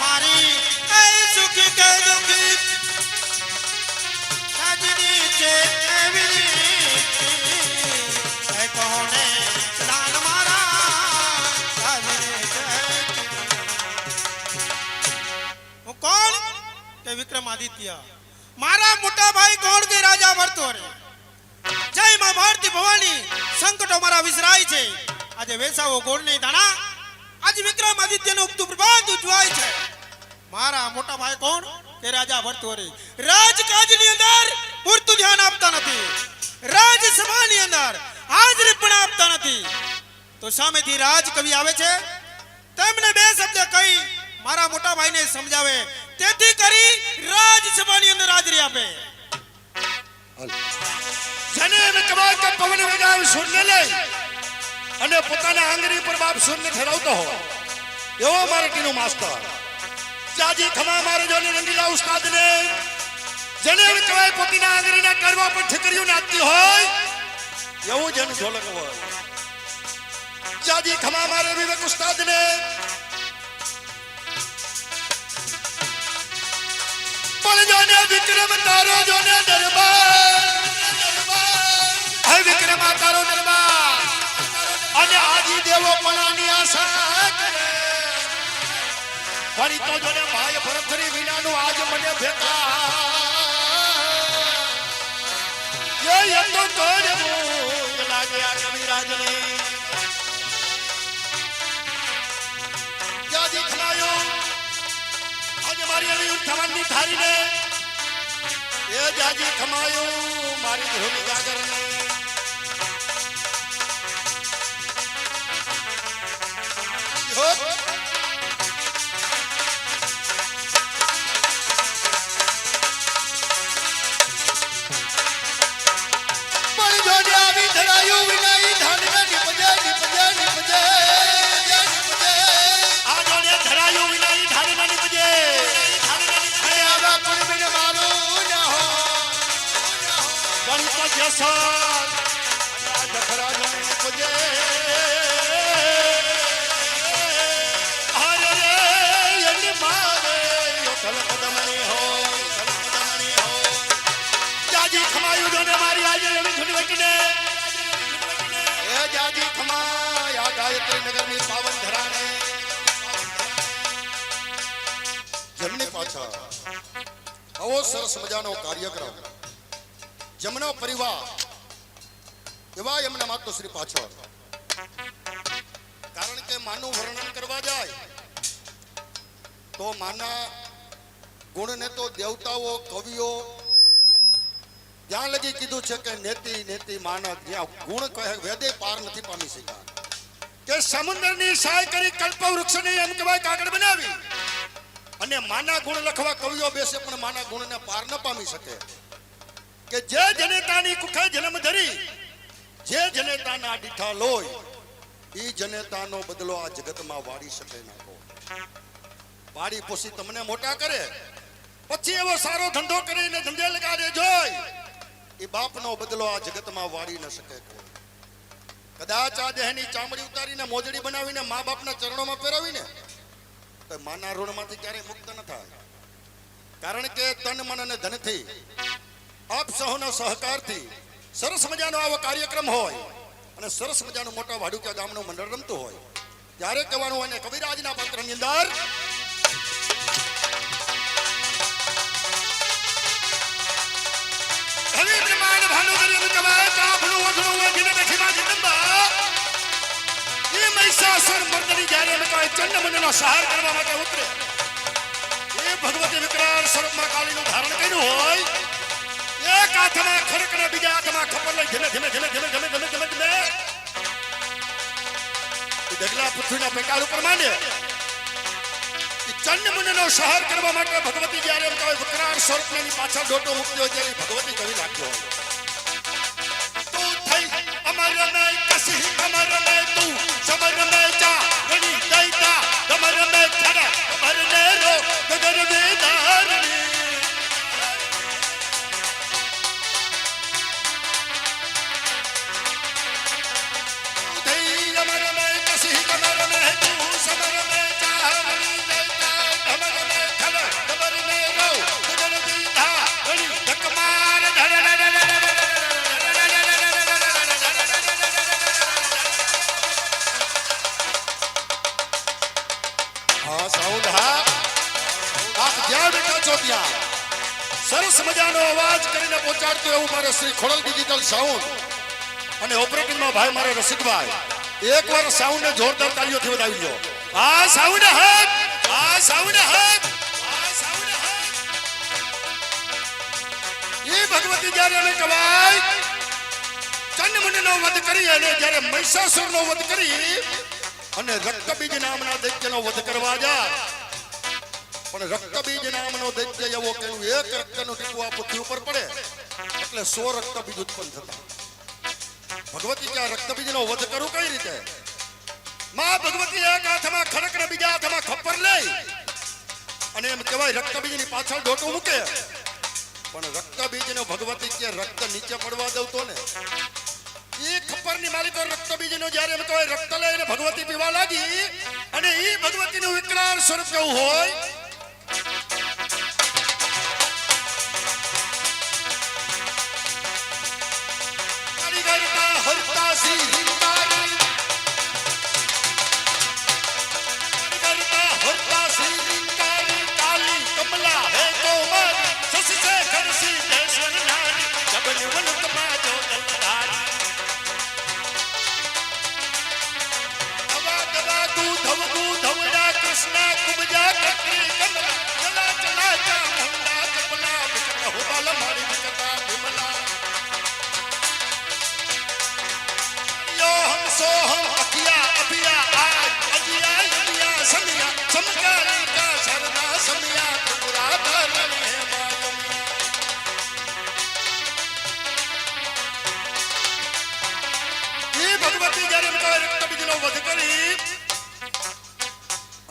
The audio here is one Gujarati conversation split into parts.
મારી કોણ કે વિક્રમાદિત્ય. મારા મોટા ભાઈ કોણ કે રાજા વર્તો રે જય માં ભારતી ભવાની. સંકટો મારા વિસરાય છે. આજે વેસાવો ગોળ નહીં દાણા. આજે વિક્રમાદિત્યનું ઉગતું પ્રભાત ઉજવાય છે. મારા મોટા ભાઈ કોણ? કે રાજા વર્તો રે રાજકાજની અંદર પૂરતું ધ્યાન આપતા નથી. રાજસભાની અંદર હાજરી પણ આપતા નથી. તો સામેથી રાજ કવિ આવે છે. તેમને બે શબ્દ કહી મારા મોટા ભાઈને સમજાવે. તેથી કરી રાજસભાની અંદર હાજરી આપે. જેને કહેવાય કે પવન વેગાવે શૂન્ય લે અને પોતાના આંગળી પર બાપ શૂન્ય ઠેરાવતો હોય, એવો મારે માસ્તર. જાજી ખમા મારે જોને રંગીલા ઉસ્તાદ ને જેને કહેવાય પોતાના આંગળીના કરવા પર ઠીકરીઓ નાચતી હોય, એવું જેનું ઢોલક હોય. જાજી ખમા મારે વિવેક ઉસ્તાદ ને પણ જોને વિક્રમ તારો જોને દરબાર હે વિક્રમા તારો દરબાર. અને આજી દેવો પણાની આશા કરે. ફરી તો જોને ભાઈ ભરતરી વિનાનું મને ભેગા એ એ તો કોણ મૂળ લાગે આ કવિરાજને આજે મારી આવી ઉઠવાની ધારીને. એ જાજી ખમાયો, મારી ધૂમ જાગરને. Yes, sir. કાર્યક્રમ. જમનો પરિવાર એવા એમના માતોશ્રી પાછળ. કારણ કે માનું વર્ણન કરવા જાય, તો માના ગુણને તો દેવતાઓ, કવિઓ ત્યાં લગી કીધું છે કે નેતિ નેતિ માનવ જ્યાં ગુણ કહે, વેદે પાર નથી પામી શક્યા. કે સમુદ્રની સહાય કરી કલ્પ વૃક્ષની એમ કહેવાય કાગળ બનાવી. અને માના ગુણ લખવા કવિઓ બેસે પણ માના ગુણને પાર ન પામી શકે. કે જે જનેતાની કુખે જન્મ ધરી, જે જનેતાના દીઠા લોય એ જનેતાનો બદલો આ જગતમાં વાળી શકે નાખો વાડી પોસી તમને મોટા કરે. પછી એવો સારો ધંધો કરીને ધંધે લગાડે જોઈ એ બાપનો બદલો આ જગતમાં વાળી ન શકે કોઈ. કદાચ આ દેહની ચામડી ઉતારીને મોજડી બનાવીને મા બાપના ચરણોમાં પહેરાવીને તો માના ઋણમાંથી ક્યારેય મુક્ત ન થાય. કારણ કે તન, મન અને ધનથી આપ સહુના સહકારથી સરસ મજાનો આવો કાર્યક્રમ હોય અને સરસ મજાનું મોટા વાડુકા ગામનું મંડળ રમતું હોય. ત્યારે કહેવાનું હોય ને, કવિરાજના પાત્રની અંદર ચંડમુંડનો સહાર કરવા માટે ઉતરે. એ ભગવતી વિકરાળ સ્વરૂપમાં કાળીનું ધારણ કર્યું હોય, એક હાથમાં ખડક ને બીજા હાથમાં ખપર લઈ ધીમે ધીમે ધીમે ધીમે ધીમે ધીમે ધીમે ધીમે. ઢગલા પૃથ્વીના પેટાળ ઉપર માંડે. ચંડમુંડનો સહાર કરવા માટે ભગવતી જ્યારે એમ કહે, વિકરાળ સ્વરૂપની પાછળ ડોટો મૂક્યો ત્યારે ભગવતી કરી નાખ્યો હોય. છો સરસ મજાનો અવાજ કરીને પહોંચાડતો એવું મારે શ્રી ખોડલ ડિજિટલ સાઉન્ડ અને ઓપરેટિંગમાં ભાઈ મારે રસિકભાઈ. એકવાર સાઉન્ડને જોરદાર તાળીઓથી વધાવી લો આ સાઉન્ડ હક આ સાઉન્ડ હક એ ભગવતી જ્યારે અમે કવાય ચંડમુંડનો વધ કરી અને જ્યારે મહિષાસુરનો વધ કરી અને રક્તબીજ નામના દૈત્યનો વધ કરવા જાય પણ રક્તબીજ નામનો દૈત્ય એવો કે એક રક્તનું ટીપું આ પૃથ્વી ઉપર પડે, એટલે સો રક્તબીજ ઉત્પન્ન થતા. ભગવતી કે આ રક્તબીજનો વધ કરું કઈ રીતે? માં ભગવતી એક હાથમાં ખડક ને બીજા હાથમાં ખપ્પર લઈ, અને એમ કહેવાય રક્તબીજની પાછળ ડોટું મૂકે. પણ રક્તબીજનો ભગવતી કે રક્ત નીચે પડવા દઉં ને? એ ખપ્પરની માલિકો રક્તબીજનો જ્યારે એમ કહેવાય રક્ત લઈને ભગવતી પીવા લાગી, અને એ ભગવતીનું વિકરાળ સ્વરૂપ કેવું હોય?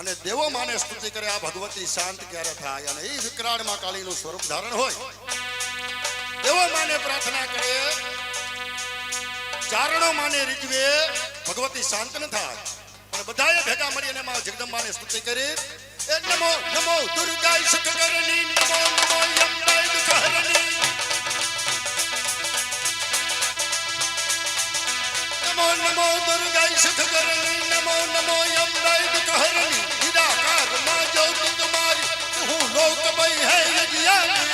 અને દેવો માને સ્તુતિ કરે, આ ભગવતી શાંત ક્યારે થાય? અને એ વિકરાળમાં કાળીનું સ્વરૂપ ધારણ હોય. દેવો માને પ્રાર્થના કરે, ચારણો માને રીજવે ભગવતી શાંત ન થાય. અને બધાએ ભેગા મળીને માં જગદંબાને સ્તુતિ કરી, એ નમો નમો દુર્ગા શંકરની, નમો નમો યમદાય દુઃખહરની નમો નમો દુર્ગા શંકરની, નમો નમો યમદાય દુઃખહરની નિરાકાર હું લોક ભઈ હે યજ્ઞાની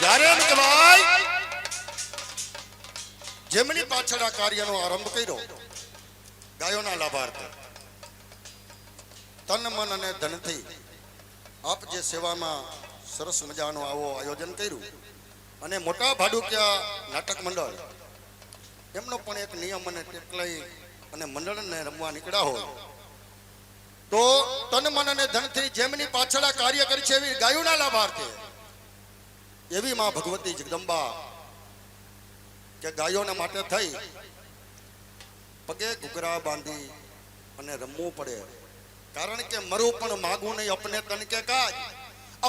જ્યારે એમ જેમની પાછળ આ કાર્યનો આરંભ કર્યો ગાયોના લાભાર્થ તન, મન અને ધનથી આપ જે સેવામાં સરસ મજાનું આવો આયોજન કર્યું અને મોટા ભાડુકિયા નાટક મંડળ, એમનો પણ એક નિયમ અને ટેકલાઈ અને મંડળને રમવા નીકળ્યા હોય. તો તન, મન અને ધનથી જેમની પાછળ કાર્ય કરી છે એવી ગાયોના લાભાર્થી, એવી માં ભગવતી જગદંબા કે ગાયોના માટે થઈ, પગે ઘૂઘરા બાંધી અને રમવું પડે. કારણ કે મરું પણ માગું નહીં અપને તન કે કાજ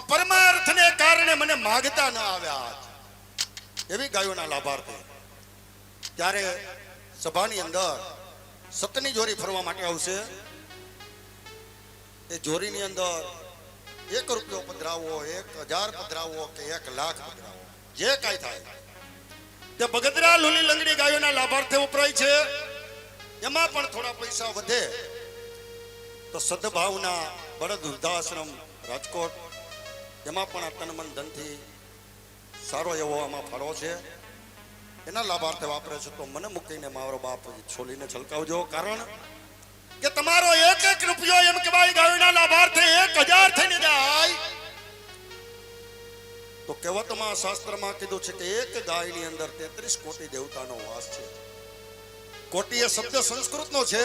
પરમાર્થને કારણે મને માગતા ન આવ્યા. એવી ગાયોના લાભાર્થી ત્યારે સભાની અંદર સતની જોરી ફરવા માટે આવશે. એ જોરીની અંદર એક રૂપિયો પધરાવો, એક હજાર પધરાવો કે એક લાખ પધરાવો. જે કાંઈ થાય. તે બગદરા લુલી લંગડી ગાયોના લાભાર્થે વપરાય છે. એમાં પણ થોડા પૈસા વધે. તો સદભાવના બળદ વૃદ્ધાશ્રમ રાજકોટ, એમાં પણ આ તન મન ધનથી સારો એવો આમાં ફાળો છે. એના લાભાર્થે વાપરે છે તો મને મૂકીને મારો બાપ છોલીને છલકાવજો. કારણ કે તમારો એક એક રૂપિયો એમ કહેવાય ગાયોના લાભાર્થે એક હજાર થઈને જાય. તો કહેવતમાં શાસ્ત્રમાં કીધું છે કે એક ગાયની અંદર તેત્રીસ કોટી દેવતાનો વાસ છે. કોટી એ શબ્દ સંસ્કૃતનો છે.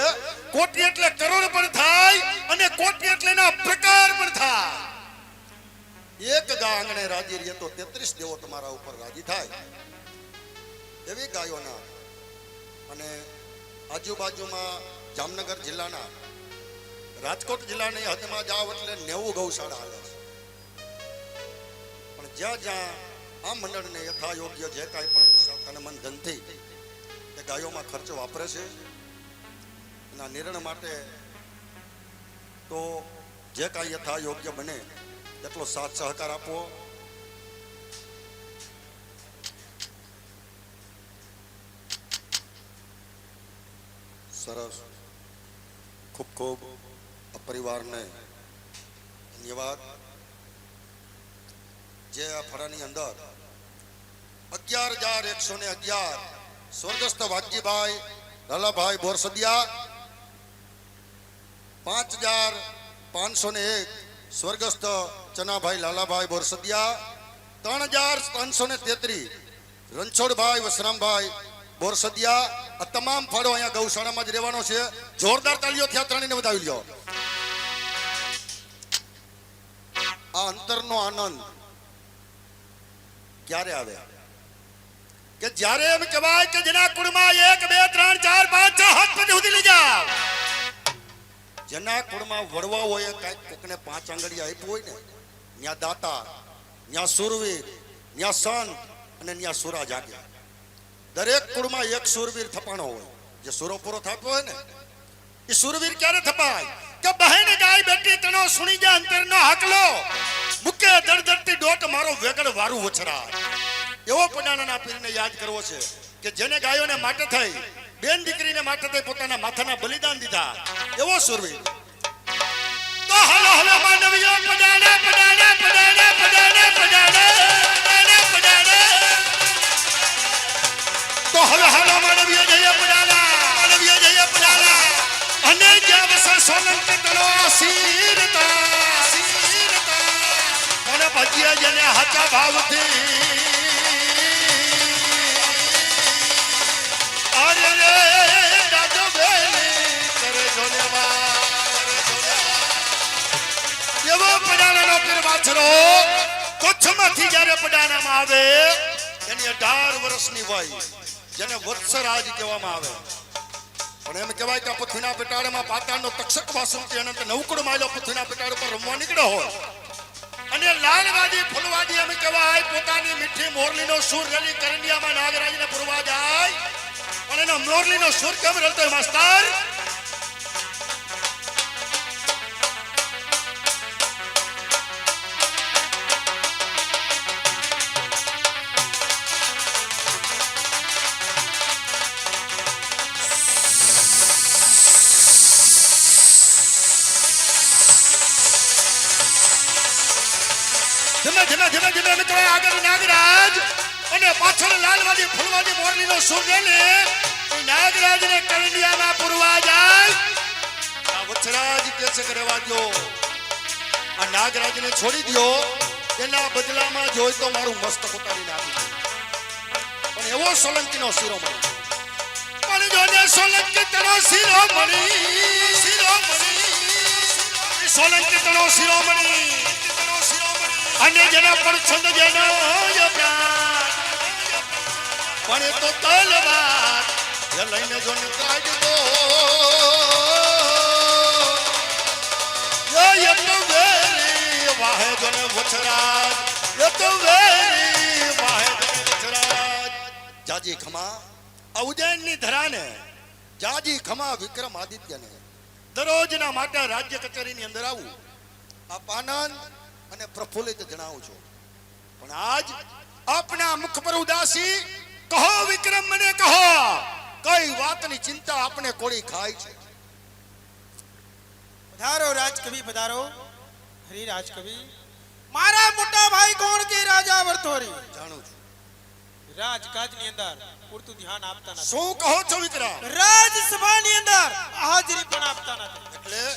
કોટી એટલે કરોડ પણ થાય અને કોટી એટલે એના પ્રકાર પણ થાય. એક ગા આંગણે રાજી રહીએ તો તેત્રીસ દેવો તમારા ઉપર રાજી થાય. એવી ગાયોના અને આજુબાજુમાં જામનગર જિલ્લાના, રાજકોટ જિલ્લાની હદમાં જાવ એટલે નેવું ગૌશાળા આવે છે. પણ જ્યાં જ્યાં આ મંડળને યથાયોગ્ય જે કાંઈ પણ પૈસા તન મન ધનથી એ ગાયોમાં ખર્ચ વાપરે છે. એના નિર્ણય માટે તો જે કાંઈ યથા યોગ્ય બને એટલો સાથ સહકાર આપવો. સરસ. ખૂબ ખૂબ પરિવારને ધન્યવાદ. જે આ ફળાની અંદર અગિયાર હજાર એકસો ને અગિયાર સ્વર્ગસ્થ વાઘજીભાઈ, લાલાભાઈ બોરસદિયા, પાંચ હજાર પાંચસો ને એક સ્વર્ગસ્થ ચનાભાઈ લાલાભાઈ બોરસદિયા, ત્રણ હજાર ત્રણસો ને તેત્રીસ રણછોડભાઈ વસરામભાઈ બોરસદિયા, આ તમામ ફાળો અહીંયા ગૌશાળામાં જ રહેવાનો છે. જોરદાર તાલીઓ થયા, ત્રણેયને વધાવી લ્યો. આ અંતરનો આનંદ ક્યારે આવે? કે જ્યારે એમ કહેવાય કે જેના કુળમાં એક, બે, ત્રણ, ચાર, પાંચ, છ હાથ પગ સુધી લઈ જાવ જેના કુળમાં વડવા હોય કંઈક કોકને પાંચ આંગળી આપ્યું હોય ને ત્યાં દાતા ત્યાં સુરવીર ત્યાં સંત અને ત્યાં સુરા જાગે દરેક કુળમાં એક સુરવીર થપાણો હોય. જે સુરો પૂરો થતો હોય ને એ સુરવીર ક્યારે થપાય? કે બહેન ગાય બેટી તણો સુણી જા અંતરનો હાકલો. મુકે દળદળતી ડોટ મારો વેગળ વારું વછરા એવો પુનાના પીરને યાદ કરવો છે કે જેને ગાયોને માટે થઈ, બેન દીકરીને માટે થઈ પોતાના માથાના બલિદાન દીધા. એવો સુરવીર. તો હલો હલો માનવીઓ પડાડે પડાડે પડાડે પડાડે પડાડે પડાડે પડાડે તો હલો હલો માનવીઓ જઈએ પડાણા માનવીઓ જઈએ પડાણા. અને જ્યાં વસે સોલંકી તળો આસીરતા આસીરતા કોને ભજીએ જેને હાચા ભાવથી વાછરો કચ્છમાંથી એમ કહેવાય કે પૃથ્વીના પેટાળમાં પાતાળનો તક્ષક વાસુકી અનંત નવકુળ માયલો પૃથ્વીના પેટાળ પર રમવા નીકળ્યો હોય. અને લાલવાદી, ફૂલવાદી એમ કહેવાય, પોતાની મીઠી મોરલીનો સુર રેલી કરંડિયામાં નાગરાજને પુરવા જાય પણ એનો મોરલીનો સુર કેમ રલતો હોય માસ્તર ધીમે ધીમે ધીમે ધીમે મિત્રો આગળ નાગરાજ અને પાછળ લાલવાદી, ફૂલવાદી મોરલીનો સુર રેલી ને? નાગરાજને કરંડિયામાં પુરવા જાય? આ વછરાજ કે છે કે રહેવા દ્યો. આ નાગરાજને છોડી દ્યો. એના બદલામાં જોઈ તો મારું મસ્તક ઉતારી નાખી પણ એવો સોલંકીનો શિરોમણી પણ જોને સોલંકી તનો શિરોમણી શિરોમણી સોલંકી તનો શિરોમણી અને જેના પર છંદ જેનો યોગદાન પણ એ તો તલવાર. એ લઈને જો દીધો એ તો વાહે ગણ વછરાજ. એ તો વાહે જોને વછરાજ. જાજી ખમા ઉજ્જૈનની ધરાને, જાજી ખમા વિક્રમ દરરોજના માટે રાજ્ય કચેરીની અંદર આવું. આપ આનંદ અને પ્રફુલ્લિત જણાવું છું. પણ આજ આપના મુખ પર ઉદાસી કહો વિક્રમ મને કહો. કઈ વાતની ચિંતા આપણે કોળી ખાય છે? પધારો રાજકવિ પધારો. હરી રાજકવિ. મારા મોટા ભાઈ કોણ કે રાજા વર્તોરી? જાણું છું. રાજકાજની અંદર પૂરતું ધ્યાન આપતા નથી. શું કહો છો વિક્રમ? રાજસભાની અંદર હાજરી પણ આપતા નથી. એટલે